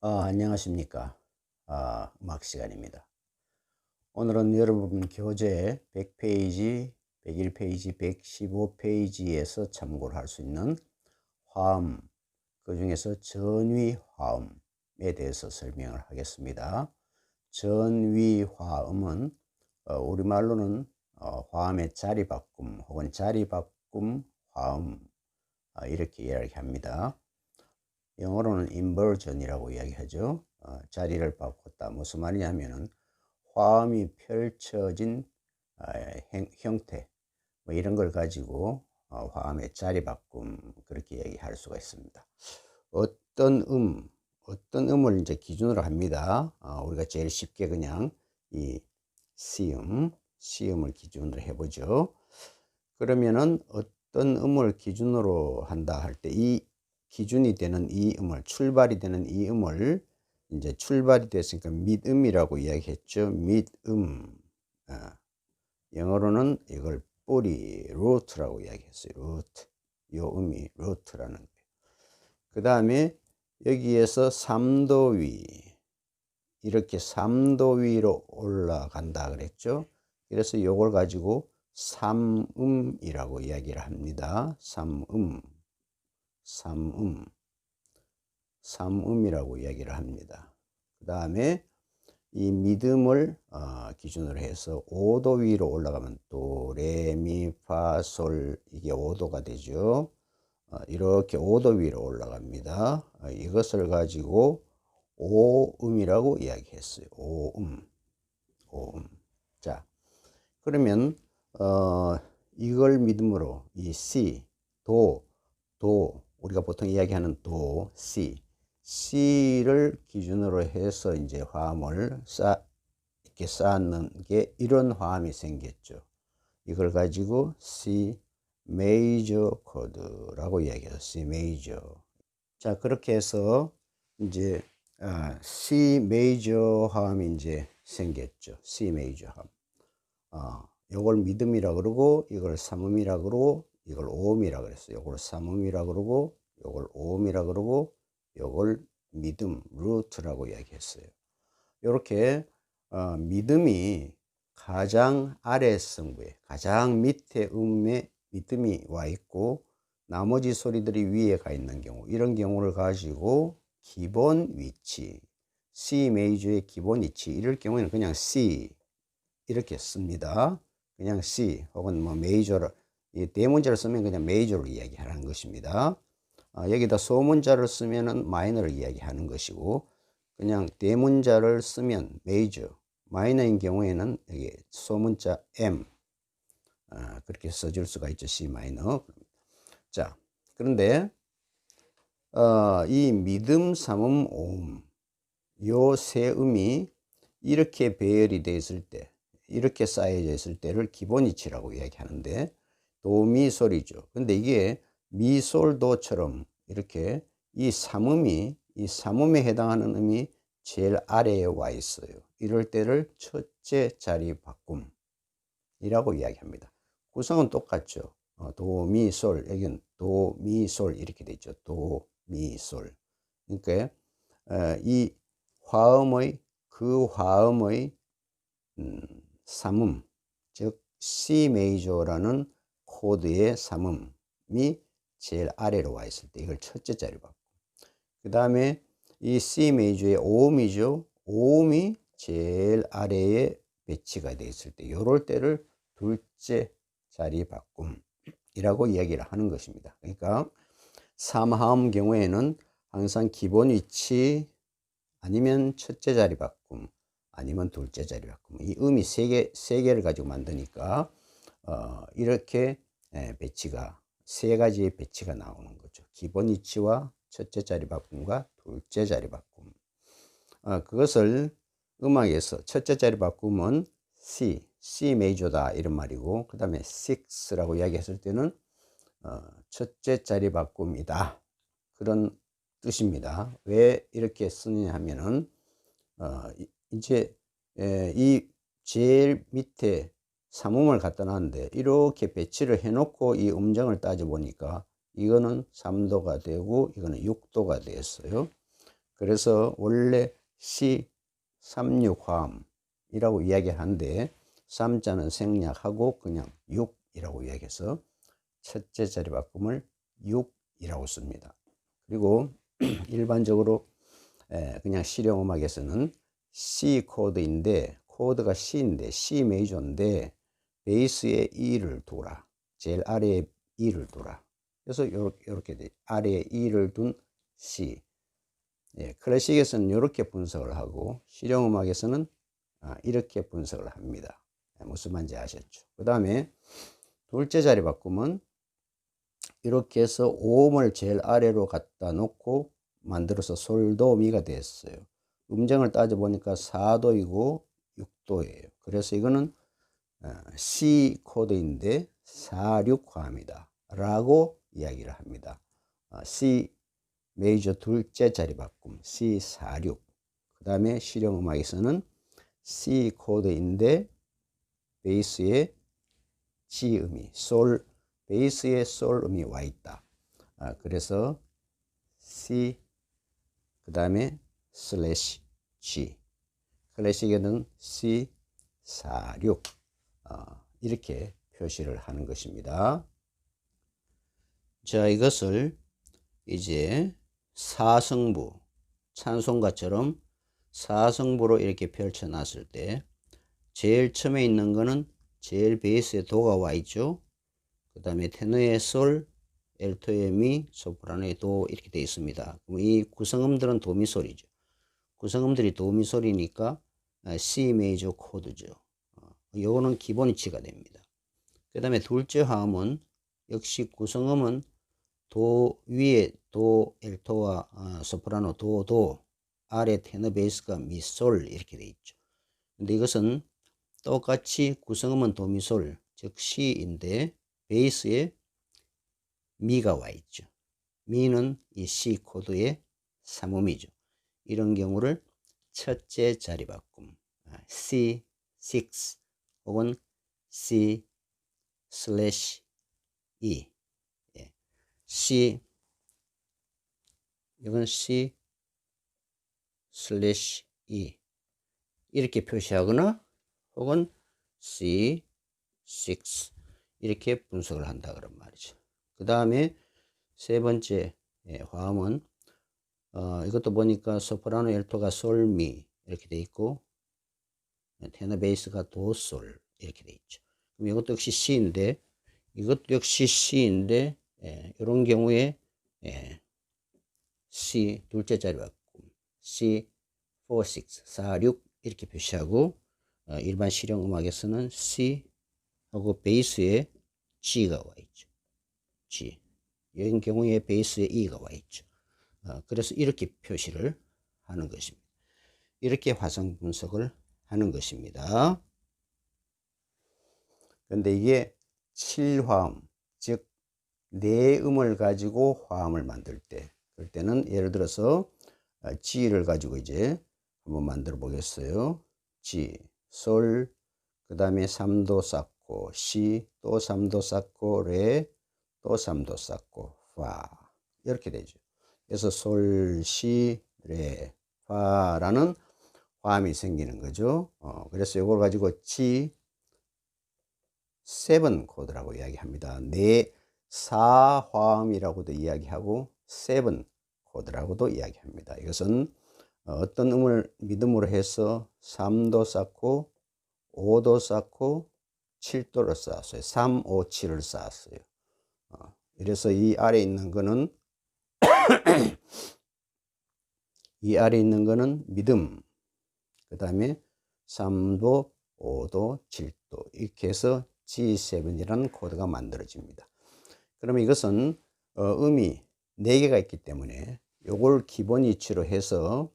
아, 안녕하십니까. 아, 음악 시간입니다. 오늘은 여러분 교재 100페이지, 101페이지, 115페이지에서 참고를 할 수 있는 화음, 그 중에서 전위 화음에 대해서 설명을 하겠습니다. 전위 화음은 어, 우리말로는 어, 화음의 자리 바꿈 혹은 자리 바꿈 화음 어, 이렇게 이야기합니다. 영어로는 inversion이라고 이야기하죠. 어, 자리를 바꿨다. 무슨 말이냐면은 화음이 펼쳐진 어, 행, 형태 뭐 이런 걸 가지고 어, 화음의 자리 바꿈 그렇게 얘기할 수가 있습니다. 어떤 음, 어떤 음을 이제 기준으로 합니다. 어, 우리가 제일 쉽게 그냥 이 시음, 시음을 기준으로 해보죠. 그러면은 어떤 음을 기준으로 한다 할 때 이 기준이 되는 이 음을 출발이 되는 이 음을 이제 출발이 됐으니까 밑음이라고 이야기했죠. 밑음. 어. 영어로는 이걸 뿌리, 루트라고 이야기했어요. 루트. 요 음이 루트라는 거예요. 그 다음에 여기에서 3도 위. 이렇게 3도 위로 올라간다 그랬죠. 그래서 요걸 가지고 삼음이라고 이야기를 합니다. 삼음. 삼음. 삼음이라고 이야기를 합니다. 그 다음에 이 믿음을 어, 기준으로 해서 5도 위로 올라가면 도, 레, 미, 파, 솔 이게 5도가 되죠. 어, 이렇게 5도 위로 올라갑니다. 어, 이것을 가지고 오음이라고 이야기했어요. 오음. 오음. 자, 그러면 어, 이걸 믿음으로 이 C, 도, 도 우리가 보통 이야기하는 도, C C를 기준으로 해서 이제 화음을 쌓, 이렇게 쌓는 게 이런 화음이 생겼죠. 이걸 가지고 C 메이저 코드라고 이야기해요. C 메이저. 자, 그렇게 해서 이제 아, C 메이저 화음이 이제 생겼죠. C 메이저 화음. 아, 요걸 믿음이라 그러고 이걸 삼음이라 그러고 이걸 오음이라 그랬어요. 요걸 삼음이라 그러고 요걸 오음이라 그러고 요걸 믿음, 루트라고 이야기했어요. 이렇게 어, 믿음이 가장 아래 성부에 가장 밑에 음에 믿음이 와 있고 나머지 소리들이 위에 가 있는 경우 이런 경우를 가지고 기본 위치 C 메이저의 기본 위치 이럴 경우에는 그냥 C 이렇게 씁니다. 그냥 C 혹은 뭐 메이저를 이 대문자를 쓰면 그냥 메이저로 이야기하는 것입니다. 아, 여기다 소문자를 쓰면은 마이너를 이야기하는 것이고 그냥 대문자를 쓰면 메이저 마이너인 경우에는 여기 소문자 M 아, 그렇게 써줄 수가 있죠 C 마이너 자 그런데 어, 이 믿음 삼음 오음 요 세 음이 이렇게 배열이 되어 있을 때 이렇게 쌓여져 있을 때를 기본 이치라고 이야기하는데 도미 소리죠 근데 이게 미솔도처럼 이렇게 이 삼음이 이 삼음에 해당하는 음이 제일 아래에 와 있어요. 이럴 때를 첫째 자리 바꿈이라고 이야기합니다. 구성은 똑같죠. 어, 도, 미, 솔. 여기는 도, 미, 솔 이렇게 되죠. 도, 미, 솔. 그러니까 어, 이 화음의 그 화음의 음, 삼음 즉 C 메이저라는 코드의 삼음이 제일 아래로 와 있을 때 이걸 첫째 자리로 받고 그 다음에 이 C 메이저의 5음이죠. 5음이 제일 아래에 배치가 되어 있을 때 이럴 때를 둘째 자리 바꿈이라고 이야기를 하는 것입니다. 그러니까 3하음 경우에는 항상 기본 위치 아니면 첫째 자리 바꿈 아니면 둘째 자리 바꿈 이 음이 세 개 세 개를 가지고 만드니까 어, 이렇게 배치가 세 가지의 배치가 나오는 거죠. 기본 위치와 첫째 자리 바꿈과 둘째 자리 바꿈. 어, 그것을 음악에서 첫째 자리 바꿈은 C, C 메이저다 이런 말이고 그 다음에 6라고 이야기했을 때는 어, 첫째 자리 바꿈이다 그런 뜻입니다. 왜 이렇게 쓰느냐 하면은 어, 이제 에, 이 제일 밑에 삼음을 갖다 놨는데 이렇게 배치를 해놓고 이 음정을 따져 보니까 이거는 3도가 되고 이거는 6도가 되었어요. 그래서 원래 C 36화음이라고 이야기하는데 3자는 생략하고 그냥 6이라고 이야기해서 첫째 자리 바꿈을 6이라고 씁니다. 그리고 일반적으로 그냥 실용음악에서는 C 코드인데 코드가 C인데 C 메이저인데 베이스에 E를 두라. 제일 아래에 E를 두라. 그래서 이렇게 돼. 아래에 E를 둔 C. 예, 클래식에서는 이렇게 분석을 하고 실용음악에서는 아, 이렇게 분석을 합니다. 예, 무슨 말인지 아셨죠? 그 다음에 둘째 자리 바꾸면 이렇게 해서 5음을 제일 아래로 갖다 놓고 만들어서 솔도 미가 됐어요. 음정을 따져보니까 4도이고 6도예요. 그래서 이거는 어, C 코드인데 46화입니다. 라고 이야기를 합니다. 어, C 메이저 둘째 자리 바꿈 C46 그 다음에 실용음악에서는 C 코드인데 베이스에 G 음이 솔 베이스에 솔 음이 와 있다. 아, 그래서 C 그 다음에 슬래시 G 클래식에는 C46 어, 이렇게 표시를 하는 것입니다. 자 이것을 이제 사성부 찬송가처럼 사성부로 이렇게 펼쳐 놨을 때 제일 처음에 있는 거는 제일 베이스에 도가 와 있죠. 그 다음에 테너의 솔, 엘토의 미, 소프라노의 도 이렇게 되어 있습니다. 이 구성음들은 도미솔이죠. 구성음들이 도미솔이니까 아, C 메이저 코드죠. 어, 요거는 기본치가 됩니다. 그 다음에 둘째 화음은 역시 구성음은 도 위에 도 엘토와 어, 소프라노 도도 아래 테너 베이스가 미솔 이렇게 돼 있죠. 근데 이것은 똑같이 구성음은 도미솔 즉 C인데 베이스에 미가 와 있죠. 미는 이 C 코드의 삼음이죠. 이런 경우를 첫째 자리 바꿈 C6 혹은 C 슬래시 E 예. C 이건 C 슬래시 E 이렇게 표시하거나 혹은 C6 이렇게 분석을 한다 그런 말이죠. 그 다음에 세 번째 예, 화음은 어, 이것도 보니까 소프라노 엘토가 솔미 이렇게 돼 있고 테너 베이스가 도솔 이렇게 돼 있죠. 그럼 이것도 역시 C인데 이것도 역시 C인데 예, 이런 경우에 예, C 둘째 자리 바꿈 C 4, 6, 4, 6 이렇게 표시하고 어, 일반 실용 음악에서는 C 하고 베이스에 G가 와 있죠. G. 이런 경우에 베이스에 E가 와 있죠. 어, 그래서 이렇게 표시를 하는 것입니다. 이렇게 화성 분석을 하는 것입니다. 근데 이게 7화음, 즉, 네 음을 가지고 화음을 만들 때, 그럴 때는 예를 들어서 어, G를 가지고 이제 한번 만들어 보겠어요. G, 솔, 그 다음에 3도 쌓고, C, 또 3도 쌓고, 레, 또 3도 쌓고, 파. 이렇게 되죠. 그래서 솔, 시, 레, 파라는 화음이 생기는 거죠. 어, 그래서 이걸 가지고 G 세븐 코드라고 이야기합니다. 네, 사화음이라고도 이야기하고 세븐 코드라고도 이야기합니다. 이것은 어떤 음을 믿음으로 해서 3도 쌓고 5도 쌓고 7도를 쌓았어요. 3, 5, 7을 쌓았어요. 어, 그래서 이 아래 있는 거는 이 아래 있는 거는 믿음. 그 다음에 3도, 5도, 7도 이렇게 해서 G7이라는 코드가 만들어집니다. 그러면 이것은 어, 음이 4개가 있기 때문에 이걸 기본 이치로 해서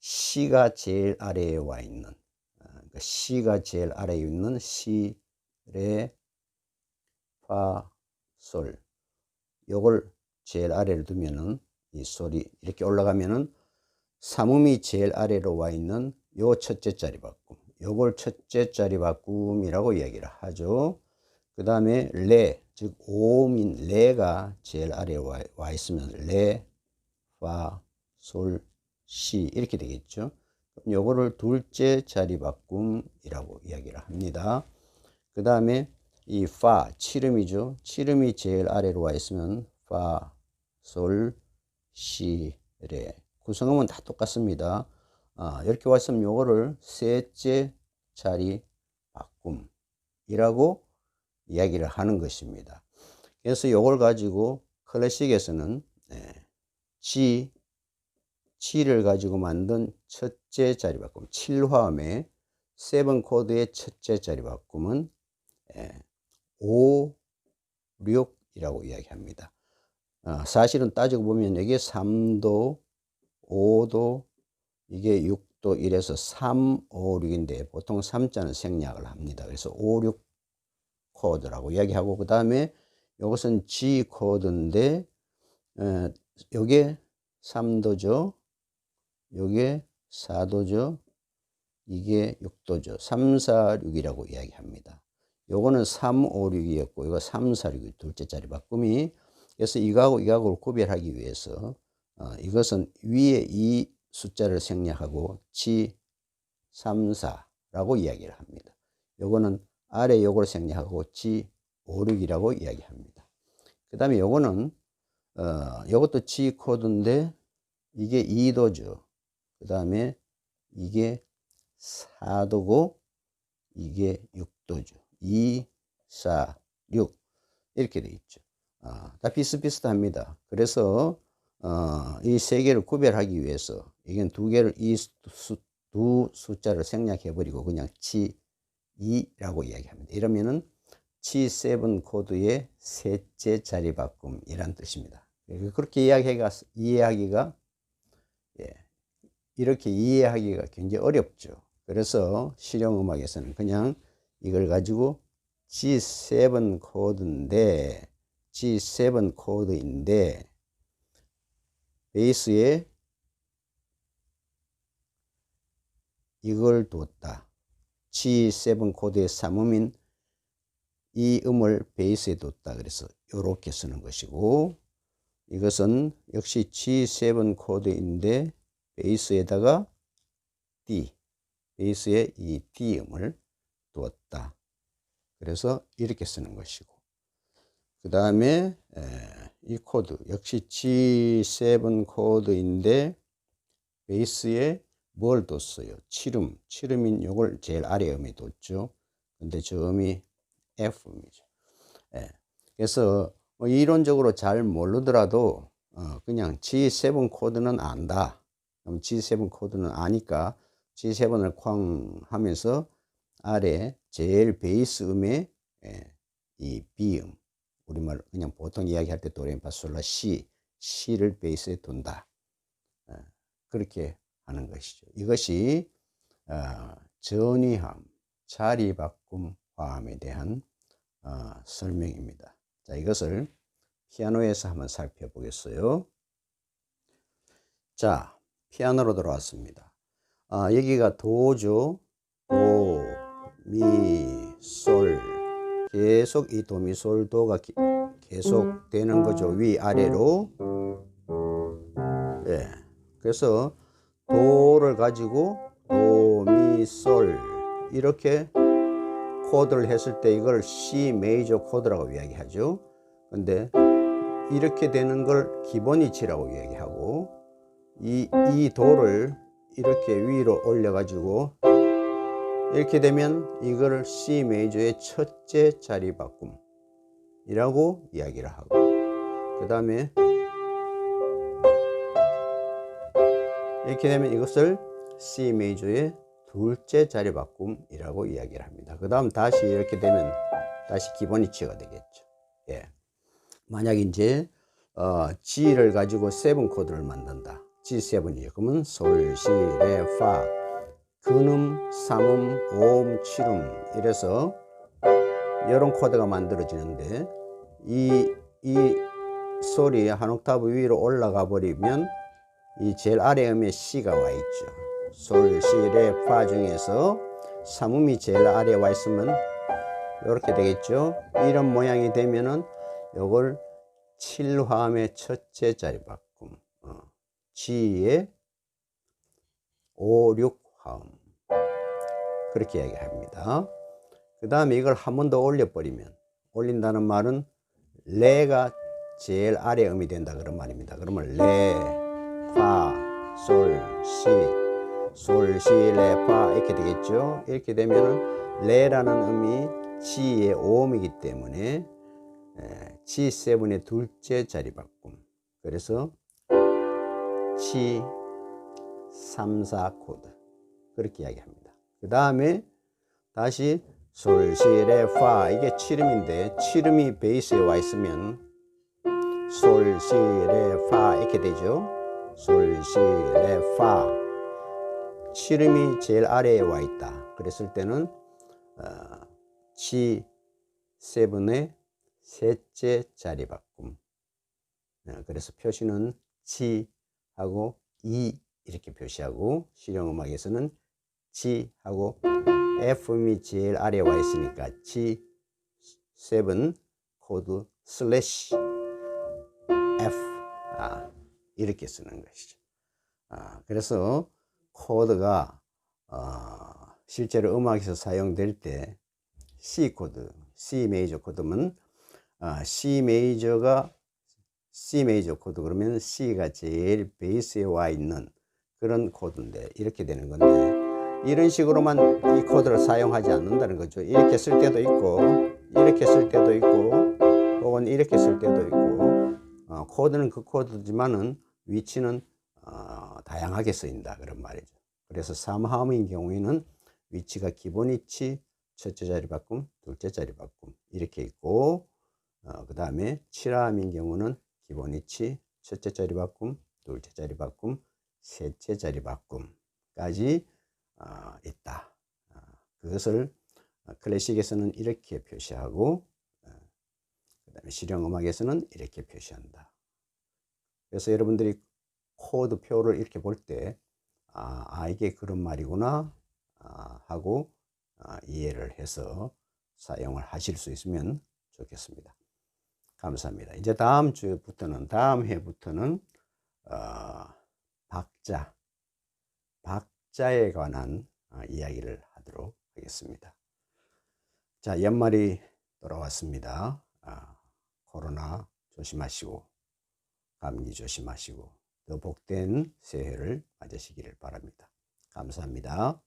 C가 제일 아래에 와 있는 어, 그러니까 C가 제일 아래에 있는 C, 레, 파, 솔 요걸 제일 아래를 두면은 이 솔이 이렇게 올라가면은 삼음이 제일 아래로 와 있는 요 첫째 자리 바꿈 요걸 첫째 자리 바꿈이라고 이야기를 하죠 그 다음에 레, 즉 오음인 레가 제일 아래에 와, 와 있으면 레, 파, 솔, C 이렇게 되겠죠. 요거를 둘째 자리 바꿈이라고 이야기를 합니다. 그 다음에 이 파, 칠음이죠. 칠음이 제일 아래로 와 있으면 파, 솔, 시, 레. 구성음은 다 똑같습니다. 아, 이렇게 와 있으면 요거를 셋째 자리 바꿈이라고 이야기를 하는 것입니다. 그래서 요걸 가지고 클래식에서는 예, G, G를 가지고 만든 첫째 자리 바꿈, 7화음의 세븐 코드의 첫째 자리 바꿈은 예, 5, 6이라고 이야기합니다. 어, 사실은 따지고 보면 이게 3도, 5도, 이게 6도 이래서 3, 5, 6인데 보통 3자는 생략을 합니다. 그래서 5, 6 코드라고 이야기하고 그 다음에 이것은 G 코드인데 어, 요게 3도죠. 요게 4도죠. 이게 6도죠. 3, 4, 6이라고 이야기합니다. 요거는 3, 5, 6이었고 이거 3, 4, 6이 둘째 자리 바꿈이 그래서 이거하고 이거하고 구별하기 위해서 어, 이것은 위에 이 숫자를 생략하고 G 3, 4라고 이야기를 합니다. 요거는 아래 요걸 생략하고 G 5, 6이라고 이야기합니다. 그 다음에 요거는 어, 요것도 G 코드인데 이게 2도죠. 그 다음에 이게 4도고 이게 6도죠. 2, 4, 6 이렇게 돼 있죠. 아, 다 비슷비슷합니다. 그래서 어, 이 세 개를 구별하기 위해서 이건 두 개를 이 수, 두 숫자를 생략해 버리고 그냥 G2라고 이야기합니다. 이러면은 G7 코드의 셋째 자리 바꿈이란 뜻입니다. 그렇게 이야기가 이해하기가 예, 이렇게 이해하기가 굉장히 어렵죠. 그래서 실용 음악에서는 그냥 이걸 가지고 G7 코드인데 G7 코드인데 베이스에 이걸 뒀다. G7 코드의 삼음인 이 음을 베이스에 뒀다. 그래서 이렇게 쓰는 것이고 이것은 역시 G7 코드인데 베이스에다가 D 베이스에 이 D 음을 두었다. 그래서 이렇게 쓰는 것이고 그 다음에 이 코드 역시 G7 코드인데 베이스에 뭘 뒀어요? 칠음, 칠음인 요걸 제일 아래 음에 뒀죠. 근데 저 음이 F음이죠. 예. 그래서 뭐 이론적으로 잘 모르더라도 어 그냥 G7 코드는 안다. 그럼 G7 코드는 아니까 G7을 쾅 하면서 아래 제일 베이스 음의 예, 이 B음 우리말 그냥 보통 이야기할 때 도레미파솔라 시 시를 베이스에 둔다. 예, 그렇게 하는 것이죠. 이것이 어, 전위함, 자리바꿈 화음에 대한 어, 설명입니다. 자, 이것을 피아노에서 한번 살펴보겠어요. 자, 피아노로 돌아왔습니다. 아, 여기가 도죠. 도, 미, 솔. 계속 이 도, 미, 솔, 도가 기, 계속 되는 거죠. 위, 아래로. 예. 그래서 도를 가지고 도, 미, 솔. 이렇게 코드를 했을 때 이걸 C 메이저 코드라고 이야기하죠. 근데 이렇게 되는 걸 기본이치라고 이야기하고 이, 이 도를 이렇게 위로 올려 가지고 이렇게 되면 이거를 C 메이저의 첫째 자리 바꿈 이라고 이야기를 하고 그 다음에 이렇게 되면 이것을 C 메이저의 둘째 자리 바꿈이라고 이야기를 합니다. 그 다음 다시 이렇게 되면 다시 기본 이치가 되겠죠. 예. 만약 이제 어, G를 가지고 세븐 코드를 만든다. G7이죠. 그러면 솔, 시, 레, 파, 근음, 삼음, 오음, 칠음 이래서 이런 코드가 만들어지는데 이, 이 솔이 한 옥타브 위로 올라가 버리면 이 제일 아래 음에 C가 와 있죠. 솔, 시, 레, 파 중에서 삼음이 제일 아래에 와 있으면 이렇게 되겠죠. 이런 모양이 되면은 요걸 7화음의 첫째 자리 바꿈 어, G의 5, 6 화음. 그렇게 이야기합니다. 그 다음에 이걸 한 번 더 올려버리면, 올린다는 말은 레가 제일 아래 음이 된다 그런 말입니다. 그러면 레, 파, 솔, 시, 솔, 시, 레, 파 이렇게 되겠죠. 이렇게 되면은 레라는 음이 지의 오음이기 때문에 G7의 둘째 자리 바꿈. 그래서 G 3, 4 코드. 그렇게 이야기합니다. 그 다음에 다시 솔, 시, 레, 파 이게 7음인데 7음이 베이스에 와 있으면 솔, 시, 레, 파 이렇게 되죠. 솔, 시, 레, 파 7음이 제일 아래에 와 있다. 그랬을 때는 어, G7의 셋째 자리 바꿈. 어, 그래서 표시는 G하고 E 이렇게 표시하고 실용음악에서는 G하고 F음이 제일 아래에 와 있으니까 G7 코드 슬래시 F 아, 이렇게 쓰는 것이죠. 아, 그래서 코드가 어, 실제로 음악에서 사용될 때 C 코드, C 메이저 코드면 아, C 메이저가 C 메이저 코드 그러면 C가 제일 베이스에 와 있는 그런 코드인데 이렇게 되는 건데 이런 식으로만 이 코드를 사용하지 않는다는 거죠. 이렇게 쓸 때도 있고 이렇게 쓸 때도 있고 혹은 이렇게 쓸 때도 있고 어, 코드는 그 코드지만은 위치는 어, 다양하게 쓰인다 그런 말이죠. 그래서 3화음인 경우에는 위치가 기본 위치, 첫째 자리 바꿈, 둘째 자리 바꿈 이렇게 있고 어, 그 다음에 7화음인 경우는 기본 위치, 첫째 자리 바꿈, 둘째 자리 바꿈, 셋째 자리 바꿈까지 어, 있다. 어, 그것을 클래식에서는 이렇게 표시하고 어, 그 다음에 실용음악에서는 이렇게 표시한다. 그래서 여러분들이 코드 표를 이렇게 볼 때 아, 아, 이게 그런 말이구나 아, 하고 아, 이해를 해서 사용을 하실 수 있으면 좋겠습니다. 감사합니다. 이제 다음 주부터는 다음 해부터는 어, 박자 박자에 관한 어, 이야기를 하도록 하겠습니다. 자 연말이 돌아왔습니다. 아, 코로나 조심하시고 감기 조심하시고 더 복된 새해를 맞으시기를 바랍니다. 감사합니다.